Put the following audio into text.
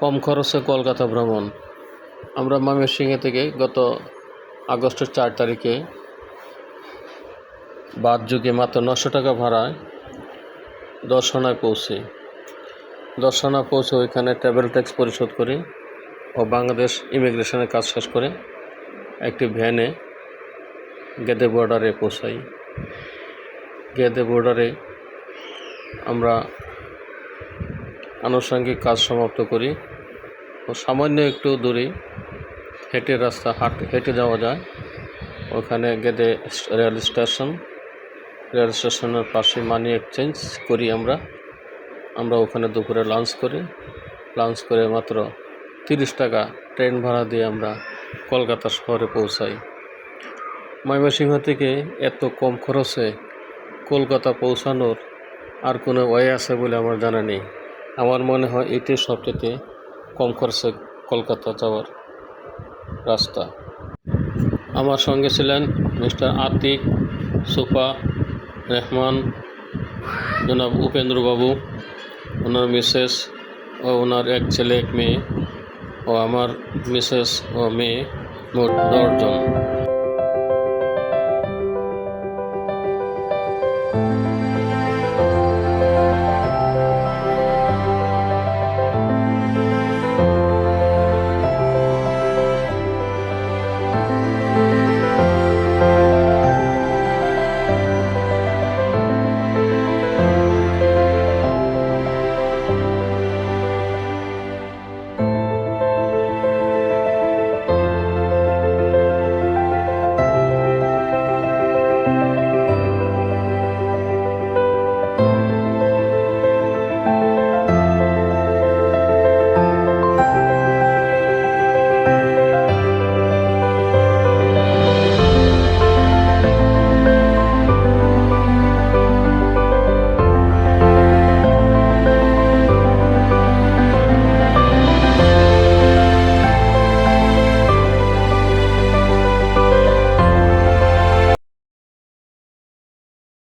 কম খরচে কলকাতা ভ্রমণ। আমরা ময়মনসিংহ থেকে গত আগস্টের চার তারিখে বাদ যুগে মাত্র নশো টাকা ভাড়ায় দর্শনায় পৌঁছি। দর্শনায় পৌঁছে ওইখানে ট্রাভেল ট্যাক্স পরিশোধ করি ও বাংলাদেশ ইমিগ্রেশনের কাজ শেষ করে একটি ভ্যানে গেদে বর্ডারে পৌঁছাই। গেদে বর্ডারে আমরা আনুষঙ্গিক কাজ সমাপ্ত করি। ও সামান্য একটু দূরে হেঁটে রাস্তা হাট, হেঁটে যাওয়া যায়। ওখানে গেদে রেল স্টেশন। রেল স্টেশনের পাশে মানি এক্সচেঞ্জ করি আমরা। আমরা ওখানে দুপুরে লাঞ্চ করি। লাঞ্চ করে মাত্র তিরিশ টাকা ট্রেন ভাড়া দিয়ে আমরা কলকাতা শহরে পৌঁছাই। ময়মনসিংহ থেকে এত কম খরচে কলকাতা পৌঁছানোর আর কোনো ওয়ে আছে বলে আমার জানা নেই। আমার মনে হয় এটি সবচেয়ে কম খরচে কলকাতা যাওয়ার রাস্তা। আমার সঙ্গে ছিলেন মিস্টার আতিক সুফা রেহমান, জনাব উপেন্দ্রবাবু, ওনার মিসেস ও ওনার এক ছেলে, এক মেয়ে, ও আমার মিসেস ও মেয়ে, মোট দশজন।